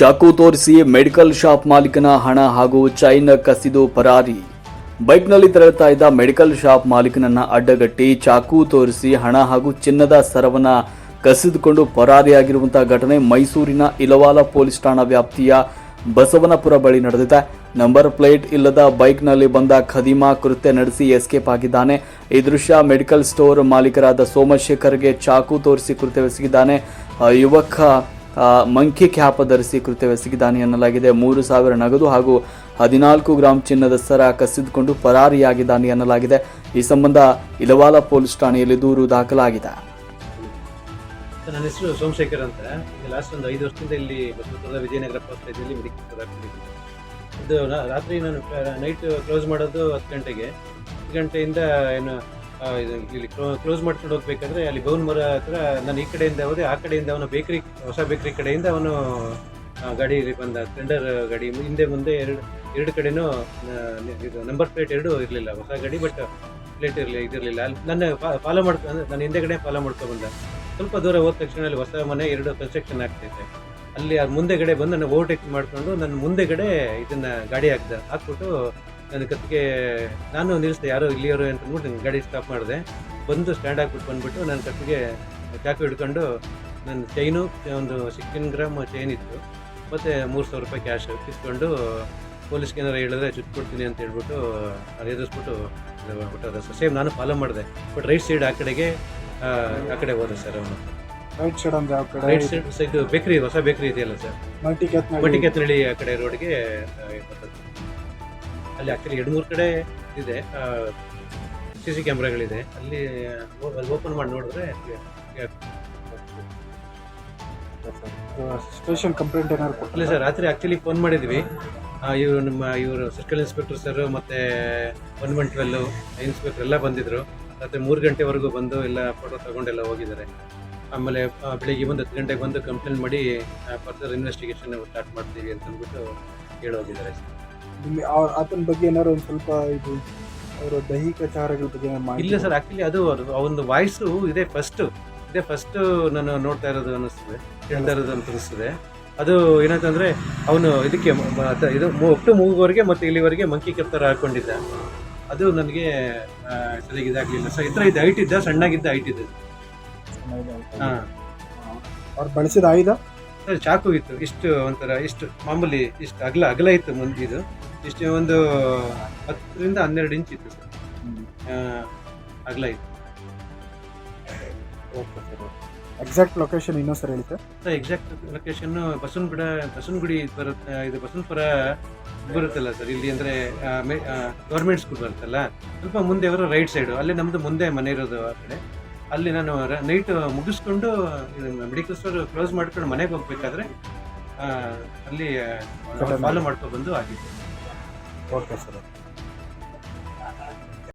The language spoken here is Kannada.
ಚಾಕು ತೋರಿಸಿ ಮೆಡಿಕಲ್ ಶಾಪ್ ಮಾಲೀಕನ ಹಣ ಹಾಗೂ ಚೈನ್ ಕಸಿದು ಪರಾರಿ. ಬೈಕ್ನಲ್ಲಿ ತೆರಳುತ್ತಾ ಇದ್ದ ಮೆಡಿಕಲ್ ಶಾಪ್ ಮಾಲೀಕನನ್ನ ಅಡ್ಡಗಟ್ಟಿ ಚಾಕು ತೋರಿಸಿ ಹಣ ಹಾಗೂ ಚಿನ್ನದ ಸರವನ್ನ ಕಸಿದುಕೊಂಡು ಪರಾರಿಯಾಗಿರುವಂತಹ ಘಟನೆ ಮೈಸೂರಿನ ಇಲವಾಲ ಪೊಲೀಸ್ ಠಾಣಾ ವ್ಯಾಪ್ತಿಯ ಬಸವನಪುರ ಬಳಿ ನಡೆದಿದೆ. ನಂಬರ್ ಪ್ಲೇಟ್ ಇಲ್ಲದ ಬೈಕ್ನಲ್ಲಿ ಬಂದ ಖದೀಮಾ ಕೃತ್ಯ ನಡೆಸಿ ಎಸ್ಕೇಪ್ ಆಗಿದ್ದಾನೆ. ಈ ದೃಶ್ಯ ಮೆಡಿಕಲ್ ಸ್ಟೋರ್ ಮಾಲೀಕರಾದ ಸೋಮಶೇಖರ್ಗೆ ಚಾಕು ತೋರಿಸಿ ಕೃತ್ಯವೆಸಗಿದ್ದಾನೆ. ಯುವಕ ಮಂಕಿ ಕ್ಯಾಪ್ ಧರಿಸಿ ಕೃತ್ಯವೆಸಗಿದ್ದಾನೆ ಎನ್ನಲಾಗಿದೆ. ಮೂರು ಸಾವಿರ ನಗದು ಹಾಗೂ ಹದಿನಾಲ್ಕು ಗ್ರಾಂ ಚಿನ್ನದ ಸರ ಕಸಿದುಕೊಂಡು ಪರಾರಿಯಾಗಿದ್ದಾನೆ ಎನ್ನಲಾಗಿದೆ. ಈ ಸಂಬಂಧ ಇಲವಾಲ ಪೊಲೀಸ್ ಠಾಣೆಯಲ್ಲಿ ದೂರು ದಾಖಲಾಗಿದೆ. ನನ್ನ ಹೆಸರು ಸೋಮಶೇಖರ್ ಅಂತ. ಲಾಸ್ಟ್ ಒಂದು ಐದು ವರ್ಷದಿಂದ ಇಲ್ಲಿ ಬಸವಪುರದ ವಿಜಯನಗರ ಪಾಸ್ಟೇಜಲ್ಲಿ ಮೆಡಿಕಲ್ ಇದು ರಾತ್ರಿ ನಾನು, ನೈಟ್ ಕ್ಲೋಸ್ ಮಾಡೋದು ಹತ್ತು ಗಂಟೆಗೆ. ಹತ್ತು ಗಂಟೆಯಿಂದ ಏನು ಇಲ್ಲಿ ಕ್ಲೋಸ್ ಮಾಡ್ಕೊಂಡು ಹೋಗ್ಬೇಕಾದ್ರೆ ಅಲ್ಲಿ ಗೌನ್ ಮರ ಹತ್ರ ನಾನು ಈ ಕಡೆಯಿಂದ ಹೋದೆ, ಆ ಕಡೆಯಿಂದ ಅವನು ಬೇಕರಿ, ಹೊಸ ಬೇಕರಿ ಕಡೆಯಿಂದ ಅವನು ಗಾಡಿ ಬಂದ ಸ್ಪ್ಲೆಂಡರ್ ಗಾಡಿ ಹಿಂದೆ ಮುಂದೆ ಎರಡು ಎರಡು ಕಡೆನೂ ಇದು ನಂಬರ್ ಪ್ಲೇಟ್ ಎರಡು ಇರಲಿಲ್ಲ, ಹೊಸ ಗಾಡಿ ಬಟ್ ಪ್ಲೇಟ್ ಇರಲಿ, ಇದಿರಲಿಲ್ಲ. ಅಲ್ಲಿ ನನ್ನ ಫಾಲೋ ಮಾಡ್ಕೊ ನಾನು ಹಿಂದೆ ಹಿಂದೆಗಡೆ ಫಾಲೋ ಮಾಡ್ಕೊಂಡು ಬಂದ. ಸ್ವಲ್ಪ ದೂರ ಹೋದ ತಕ್ಷಣ ಅಲ್ಲಿ ಹೊಸ ಮನೆ, ಎರಡು ಕನ್ಸ್ಟ್ರಕ್ಷನ್ ಆಗ್ತೈತೆ ಅಲ್ಲಿ ಅದು ಮುಂದೆಗಡೆ ಬಂದು ನನ್ನ ಓವರ್ಟೇಕ್ ಮಾಡಿಕೊಂಡು ನನ್ನ ಮುಂದೆಗಡೆ ಇದನ್ನು ಗಾಡಿ ಹಾಕ್ದೆ, ಹಾಕ್ಬಿಟ್ಟು ನನ್ನ ಕತ್ತಿಗೆ ನಾನು ನಿಲ್ಲಿಸಿದೆ ಯಾರೋ ಇಲ್ಲಿಯವರು ಅಂತ ಅಂದ್ಬಿಟ್ಟು ನನ್ನ ಗಾಡಿ ಸ್ಟಾಪ್ ಮಾಡಿದೆ. ಬಂದು ಸ್ಟ್ಯಾಂಡ್ ಹಾಕ್ಬಿಟ್ಟು ಬಂದ್ಬಿಟ್ಟು ನನ್ನ ಕತ್ತಿಗೆ ಚಾಕು ಹಿಡ್ಕೊಂಡು ನನ್ನ ಚೈನು ಒಂದು ಸಿಕ್ಸ್ಟೀನ್ ಗ್ರಾಮ್ ಚೈನ್ ಇತ್ತು. ಮತ್ತು ಮೂರು ಸಾವಿರ ರೂಪಾಯಿ ಕ್ಯಾಶ್ ಕಿತ್ಕೊಂಡು ಪೊಲೀಸ್ಗೆ ಏನಾರು ಹೇಳಿದ್ರೆ ಚುಟ್ಕೊಡ್ತೀನಿ ಅಂತ ಹೇಳ್ಬಿಟ್ಟು ಅದು ಎದುರಿಸ್ಬಿಟ್ಟು ಬಿಟ್ಟೋದ ಸರ್. ಸೇಮ್ ನಾನು ಫಾಲೋ ಮಾಡಿದೆ. ಬಟ್ ರೈಟ್ ಸೈಡ್ ಆ ಕಡೆಗೆ ಆ, ಆ ಕಡೆ ಹೋದ ಸರ್ ಅವನು. ರೈಟ್ ಸೈಡ್ ಅಂದ್ರೆ ಯಾವ ಕಡೆ? ರೈಟ್ ಸೈಡ್ ಸೈಡ್ ಬೇಕ್ರಿ ಹೊಸ ಬೇಕ್ರಿ ಇದೆಯಲ್ಲ ಸರ್? ಮಲ್ಟಿ ಮಟ್ಟಿಕೆತ್ತನಹಳ್ಳಿ ಆ ಕಡೆ ರೋಡ್ಗೆ ಅಲ್ಲಿ ಆಕ್ಚುಲಿ ಎರಡು ಮೂರು ಕಡೆ ಇದೆ ಸಿ ಸಿ ಕ್ಯಾಮ್ರಾಗಳಿದೆ. ಅಲ್ಲಿ ಓಪನ್ ಮಾಡಿ ನೋಡಿದ್ರೆ ಸ್ಪೆಷಲ್ ಕಂಪ್ಲೇಂಟ್ ಏನಾದ್ರು ಕೊಟ್ಟಿಲ್ಲ ಸರ್ ರಾತ್ರಿ ಆಕ್ಚುಲಿ ಫೋನ್ ಮಾಡಿದ್ವಿ. ಇವರು ನಮ್ಮ ಇವರು ಸರ್ಕಲ್ ಇನ್ಸ್ಪೆಕ್ಟರ್ ಸರ್ ಮತ್ತೆ ಒನ್ ಒನ್ ಟ್ವೆಲ್ ಇನ್ಸ್ಪೆಕ್ಟರ್ ಎಲ್ಲ ಬಂದಿದ್ರು. ರಾತ್ರಿ ಮೂರು ಗಂಟೆವರೆಗೂ ಬಂದು ಎಲ್ಲ ಫೋಟೋ ತಗೊಂಡೆಲ್ಲ ಹೋಗಿದ್ದಾರೆ. ಆಮೇಲೆ ಬೆಳಿಗ್ಗೆ ಬಂದು ಹತ್ತು ಗಂಟೆಗೆ ಬಂದು ಕಂಪ್ಲೇಂಟ್ ಮಾಡಿ ಫರ್ದರ್ ಇನ್ವೆಸ್ಟಿಗೇಷನ್ ಸ್ಟಾರ್ಟ್ ಮಾಡ್ತೀವಿ ಅಂತ ಅಂದ್ಬಿಟ್ಟು ಹೇಳೋಗಿದ್ದಾರೆ ಸರ್. ಆತನ ಬಗ್ಗೆ ಏನಾದ್ರು ಒಂದು ಸ್ವಲ್ಪ ಇದು ಅವರ ದೈಹಿಕ ಚಾರಗಳ ಬಗ್ಗೆ ಇಲ್ಲ ಸರ್ ಆಕ್ಚುಲಿ ಅದು ಅವನ ವಾಯ್ಸು ಇದೇ ಫಸ್ಟ್ ಇದೇ ಫಸ್ಟ್ ನಾನು ನೋಡ್ತಾ ಇರೋದು ಅನ್ನಿಸ್ತದೆ ಹೇಳ್ತಾ ಇರೋದು ಅಂತ ಅನಿಸ್ತದೆ ಅದು ಏನಂತಂದ್ರೆ ಅವನು ಇದಕ್ಕೆ ಇದು ಒಟ್ಟು ಮೂಗುವವರೆಗೆ ಮೂಗುವರೆಗೆ ಮತ್ತೆ ಇಲ್ಲಿವರೆಗೆ ಮಂಕಿ ಕೆಪ್ತರ ಹಾಕೊಂಡಿದ್ದ. ಅದು ನನಗೆ ಸರಿಯಾಗಿ ಇದಾಗಲಿಲ್ಲ. ಸರ್ ಈ ಥರ ಇದು ಹೈಟ್ ಇದ್ದ ಸಣ್ಣಗಿದ್ದ ಹೈಟ್ ಇದ್ದ. ಹಾಂ. ಅವ್ರು ಬಳಸಿದ ಆಯುಧ ಚಾಕು ಇತ್ತು ಇಷ್ಟು ಒಂಥರ ಇಷ್ಟು ಮಾಮೂಲಿ ಇಷ್ಟು ಅಗಲ ಅಗಲ ಇತ್ತು ಮುಂದೆ ಇದು. ಇಷ್ಟು ಒಂದು ಹತ್ತರಿಂದ ಹನ್ನೆರಡು ಇಂಚ್ ಇತ್ತು ಸರ್. ಅಗಲ ಇತ್ತು. ಓಕೆ ಸರ್ ಎಕ್ಸಾಕ್ಟ್ ಲೊಕೇಶನ್ ಇನ್ನೊಂದ್ಸರಿ ಹೇಳಿ ಸರ್ ಎಕ್ಸಾಕ್ಟ್ ಲೊಕೇಶನ್ ಬಸವನಗುಡ ಬಸವನಗುಡಿ ಬರುತ್ತೆ ಇದು ಬಸವನಪುರ ಬರುತ್ತಲ್ಲ ಸರ್ ಇಲ್ಲಿ ಅಂದರೆ ಗೌರ್ಮೆಂಟ್ ಸ್ಕೂಲ್ ಬರುತ್ತಲ್ಲ. ಸ್ವಲ್ಪ ಮುಂದೆ ಅವರು ರೈಟ್ ಸೈಡು ಅಲ್ಲೇ ನಮ್ಮದು ಮುಂದೆ ಮನೆ ಇರೋದು ಆ ಕಡೆ. ಅಲ್ಲಿ ನಾನು ನೈಟ್ ಮುಗಿಸ್ಕೊಂಡು ಮೆಡಿಕಲ್ ಸ್ಟೋರ್ ಕ್ಲೋಸ್ ಮಾಡ್ಕೊಂಡು ಮನೆಗೆ ಹೋಗ್ಬೇಕಾದ್ರೆ ಅಲ್ಲಿ ಫಾಲೋ ಮಾಡ್ಕೊಂಡು ಬಂದು ಆಗಿತ್ತು. Okay sir